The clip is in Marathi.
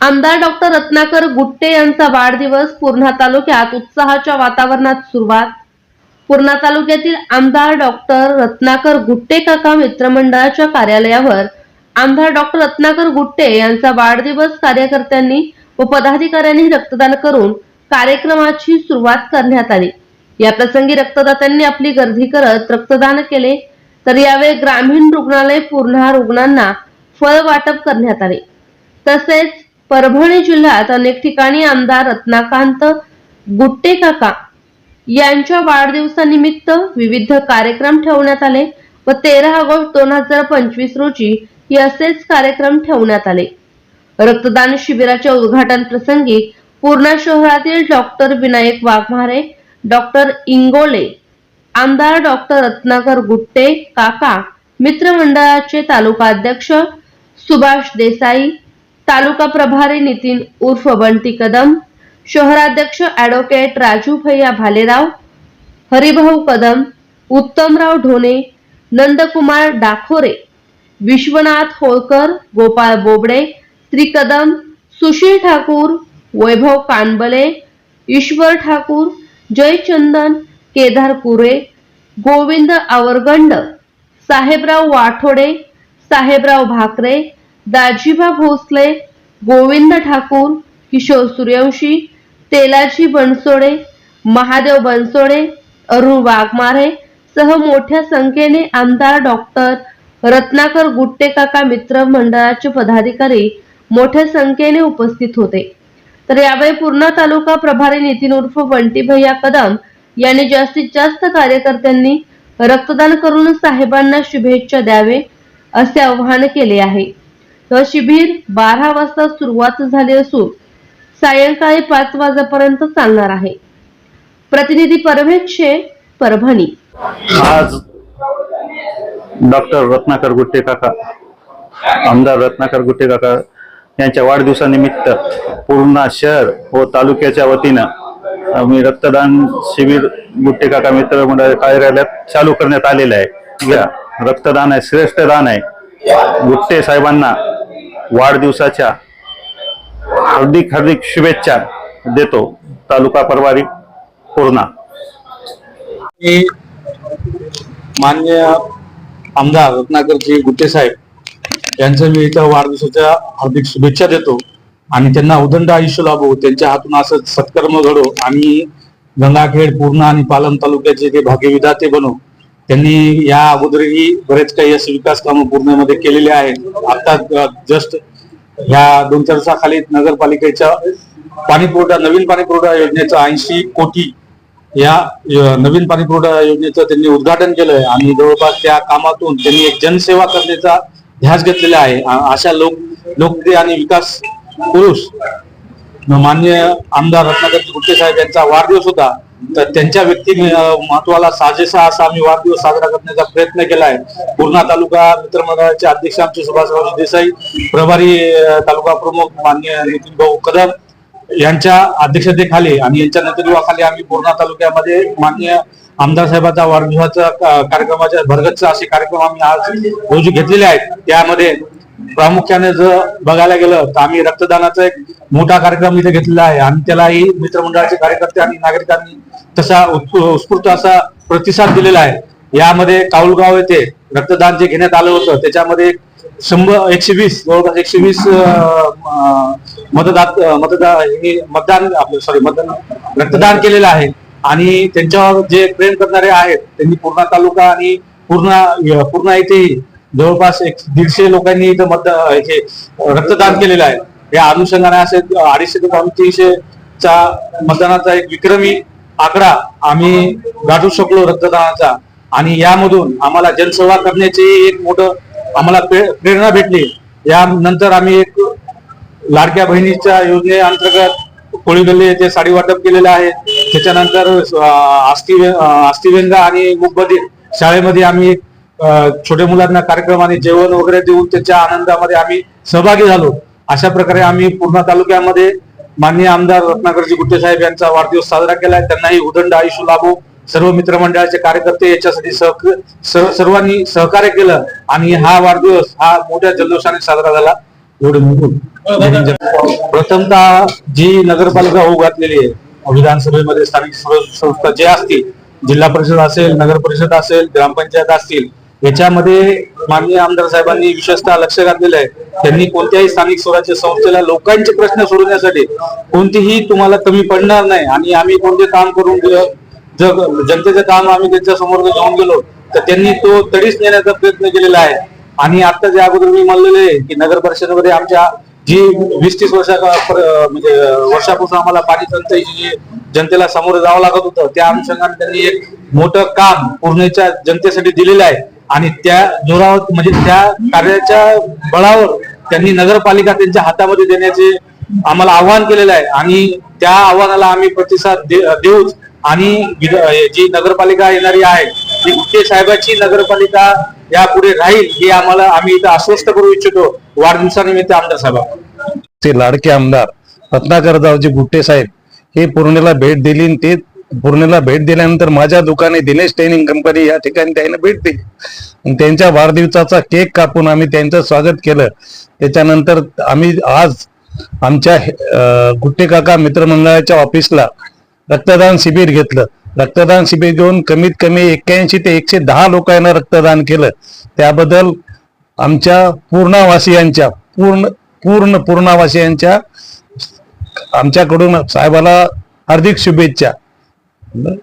आमदार डॉक्टर रत्नाकर गुट्टे यांचा वाढदिवस पूर्णा तालुक्यात उत्साहाच्या वातावरणात सुरुवात. पूर्णा तालुक्यातील आमदार डॉक्टर रत्नाकर गुट्टे काका मित्रमंडळाच्या कार्यालयावर आमदार डॉक्टर रत्नाकर गुट्टे यांचा वाढदिवस कार्यकर्त्यांनी व पदाधिकाऱ्यांनी रक्तदान करून कार्यक्रमाची सुरुवात करण्यात आली. या प्रसंगी रक्तदात्यांनी आपली गर्दी करत रक्तदान केले. तर यावेळी ग्रामीण रुग्णालय पूर्णा रुग्णांना फळ वाटप करण्यात आले. तसेच परभणी जिल्ह्यात अनेक ठिकाणी आमदार रत्नाकांत गुट्टे काका यांच्या वाढदिवसानिमित्त विविध कार्यक्रम ठेवण्यात आले व तेरा ऑगस्ट दोन हजार पंचवीस रोजी असेच कार्यक्रम ठेवण्यात आले. रक्तदान शिबिराच्या उद्घाटन प्रसंगी पूर्णा शहरातील डॉक्टर विनायक वाघमारे डॉक्टर इंगोले आमदार डॉक्टर रत्नाकर गुट्टे काका मित्रमंडळाचे तालुका अध्यक्ष सुभाष देसाई तालुका प्रभारी नितीन उर्फ बंटी कदम शहराध्यक्ष ॲडव्होकेट राजू भैया भालेराव हरिभाऊ कदम उत्तमराव ढोणे नंदकुमार डाखोरे विश्वनाथ होळकर गोपाळ बोबडे त्रिकदम सुशील ठाकूर वैभव कानबले ईश्वर ठाकूर जयचंदन केदार कुरे गोविंद आवरगंड साहेबराव वाठोडे साहेबराव भाकरे दाजीबा भोसले गोविंद ठाकूर किशोर सूर्यवंशी तेलाजी बनसोडे महादेव बनसोडे अरुण वाघमारे सह मोठ्या संख्येने आमदार डॉक्टर रत्नाकर गुट्टे काका मित्र मंडळाचे पदाधिकारी मोठ्या संख्येने उपस्थित होते. तर यावेळी पूर्णा तालुका प्रभारी नितीन उर्फ बंटी भैया कदम यांनी जास्तीत जास्त कार्यकर्त्यांनी रक्तदान करून साहेबांना शुभेच्छा द्यावे असे आवाहन केले आहे. तर शिबिर बारा वाजता सुरुवात झाली असून सायंकाळी पाच वाजेपर्यंत चालणार आहे. प्रतिनिधी परवेश परभणी. आज डॉक्टर रत्नाकर गुट्टे काका आमदार रत्नाकर गुट्टे काका यांच्या वाढदिवसानिमित्त पूर्णा शहर व तालुक्याच्या वतीनं आम्ही रक्तदान शिबिर गुट्टे काका मित्र मंडळ कार्यालयात चालू करण्यात आलेलं आहे. या रक्तदान आहे श्रेष्ठ दान आहे. गुट्टे साहेबांना वाढदिवसाच्या हार्दिक हार्दिक शुभेच्छा देतो तालुका परवारी पूर्णा मान्य आमदार रत्नाकरजी गुट्टे साहेब यांचं मी इथं वाढदिवसाच्या हार्दिक शुभेच्छा देतो आणि त्यांना उदंड आयुष्य लाभो त्यांच्या हातून असं सत्कर्म घडो. आणि गंगाखेड पूर्णा आणि पालम तालुक्याचे ते भाग्यविधाते बनो त्यांनी या अगोदरही बरेच काही असे विकास कामं पूर्णमध्ये केलेले आहेत. आता जस्ट ह्या दोन चार दिवसाखाली नगरपालिकेच्या पाणी पुरवठा नवीन पाणी पुरवठा योजनेचा ऐंशी कोटी या नवीन पाणी पुरवठा योजनेचं त्यांनी उद्घाटन केलंय. आणि जवळपास त्या कामातून त्यांनी एक जनसेवा करण्याचा ध्यास घेतलेला आहे. अशा लोक लोकप्रिय आणि विकास पुरुष मान्य आमदार रत्नाकर गुट्टे साहेब यांचा वाढदिवस होता. तर त्यांच्या व्यक्ती महत्वाला साजेसा असा आम्ही वाढदिवस साजरा करण्याचा प्रयत्न केलाय. पूर्णा तालुका मित्रमंडळाचे अध्यक्ष आमचे सुभाषराव देसाई प्रभारी तालुका प्रमुख मान्य नितीन भाऊ कदम यांच्या अध्यक्षतेखाली आणि यांच्या नेतृत्वाखाली आम्ही पूर्णा तालुक्यामध्ये मान्य आमदार साहेबांचा वाढदिवसाचा कार्यक्रमाच्या भरगतचा असे कार्यक्रम आम्ही आज रोजी घेतलेले आहेत. त्यामध्ये प्रामुख्याने जर बघायला गेलं तर आम्ही रक्तदानाचा एक मोठा कार्यक्रम इथे घेतलेला आहे. आणि त्यालाही मित्रमंडळाचे कार्यकर्ते आणि नागरिकांनी तसा उत्स्फूर्त असा प्रतिसाद दिलेला आहे. यामध्ये काऊलगाव येथे रक्तदान जे घेण्यात आलं होतं त्याच्यामध्ये शंभर एकशे वीस जवळपास एकशे वीस मतदात मतदार मतदान आपलं सॉरी मतदान रक्तदान केलेलं आहे. आणि त्यांच्यावर जे प्रेम करणारे आहेत त्यांनी पूर्णा तालुका आणि पूर्णा पूर्णा येथेही जवळपास एक दीडशे लोकांनी इथं मत हे रक्तदान केलेलं आहे. या अनुषंगाने असे अडीचशे ते तीनशे चा मतदानाचा एक विक्रमी आकडा आम्ही गाठू शकलो रक्तदानाचा. आणि यामधून आम्हाला जनसेवा करण्याची एक मोठं आम्हाला प्रेरणा भेटली. यानंतर आम्ही एक लाडक्या बहिणीच्या योजनेअंतर्गत कोळी गल्ली येथे साडी वाटप केलेलं आहे. त्याच्यानंतर अं, आष्टी आणि मुकबधीर शाळेमध्ये आम्ही एक छोट्या मुलांना कार्यक्रमाने आणि जेवण वगैरे देऊन त्याच्या आनंदामध्ये आम्ही सहभागी झालो. अशा प्रकारे आम्ही पूर्णा तालुक्यामध्ये माननीय आमदार रत्नाकरजी गुट्टे साहेब यांचा वाढदिवस साजरा केलाय त्यांनाही उदंड आयुष्य लाभो. सर्व मित्रमंडळाचे कार्यकर्ते याच्यासाठी सहक- सर्वांनी सहकार्य केलं आणि हा वाढदिवस हा मोठ्या जल्लोषाने साजरा झाला. एवढे प्रथमतः जी नगरपालिका होऊ घातलेली आहे विधानसभेमध्ये स्थानिक संस्था जे असतील जिल्हा परिषद असेल नगर परिषद असेल ग्रामपंचायत असतील याच्यामध्ये माननीय आमदार साहेबांनी विशेषतः लक्ष घातलेलं आहे. त्यांनी कोणत्याही स्थानिक स्वराज्य संस्थेला लोकांचे प्रश्न सोडवण्यासाठी कोणतीही तुम्हाला कमी पडणार नाही. आणि आम्ही कोणते काम करून दिलं जग जनतेचं काम आम्ही त्यांच्यासमोर घेऊन गेलो तर त्यांनी तो तडीच नेण्याचा प्रयत्न केलेला आहे. आणि आता जे अगोदर मी म्हणलेले आहे की नगर परिषदेमध्ये आमच्या जी वीस तीस वर्षा म्हणजे वर्षापासून आम्हाला पाणी टंचाईची जी जनतेला सामोरं जावं लागत होतं त्या अनुषंगाने त्यांनी एक मोठं काम पूर्णच्या जनतेसाठी दिलेलं आहे. आणि त्या जोरावर म्हणजे त्या कार्याच्या बळावर त्यांनी नगरपालिका त्यांच्या हातामध्ये देण्याचे आम्हाला आव्हान केलेलं आहे. आणि त्या आव्हानाला आम्ही प्रतिसाद देऊच आणि जी नगरपालिका येणारी आहे ती गुट्टे साहेबाची नगरपालिका यापुढे राहील हे आम्हाला आम्ही इथं आश्वस्त करू इच्छितो. वाढदिवसानिमित्त आमदार साहेब ते लाडके आमदार रत्नाकररावजी गुट्टे साहेब हे पूर्णेला भेट दिली आणि ते पूर्णेला भेट दिल्यानंतर माझ्या दुकाने दिनेश ट्रेनिंग कंपनी या ठिकाणी त्याने भेट दिली. आणि त्यांच्या वाढदिवसाचा केक कापून आम्ही त्यांचं स्वागत केलं. त्याच्यानंतर आम्ही आज आमच्या गुट्टे काका मित्रमंडळाच्या ऑफिसला रक्तदान शिबिर घेतलं. रक्तदान शिबिर घेऊन कमीत कमी एक्क्याऐंशी ते एकशे दहा लोकांना रक्तदान केलं. त्याबद्दल आमच्या पूर्णावासियांच्या पूर्ण पूर्ण पूर्णावासियांच्या आमच्याकडून साहेबाला हार्दिक शुभेच्छा. hakkında